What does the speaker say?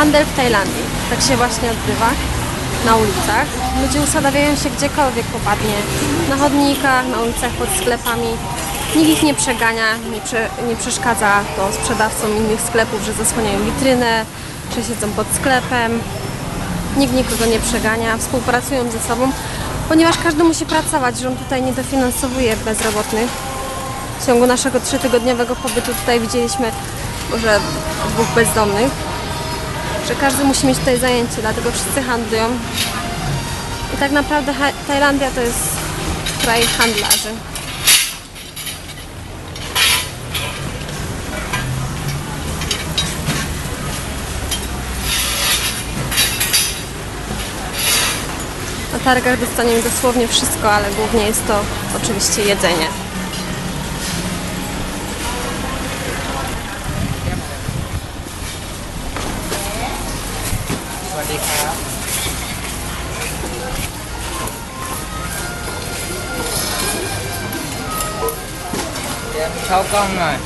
Handel w Tajlandii. Tak się właśnie odbywa na ulicach. Ludzie usadawiają się gdziekolwiek popadnie. Na chodnikach, na ulicach, pod sklepami. Nikt ich nie przegania, nie, prze, nie przeszkadza to sprzedawcom innych sklepów, że zasłaniają witrynę, że siedzą pod sklepem. Nikt nikogo nie przegania, współpracują ze sobą, ponieważ każdy musi pracować. Rząd tutaj nie dofinansowuje bezrobotnych. W ciągu naszego trzytygodniowego pobytu tutaj widzieliśmy może dwóch bezdomnych, że każdy musi mieć tutaj zajęcie, dlatego wszyscy handlują. I tak naprawdę Tajlandia to jest kraj handlarzy. Na targach dostaniemy dosłownie wszystko, ale głównie jest to oczywiście jedzenie. สวัสดีครับเดี๋ยวเข้ากล้องหน่อย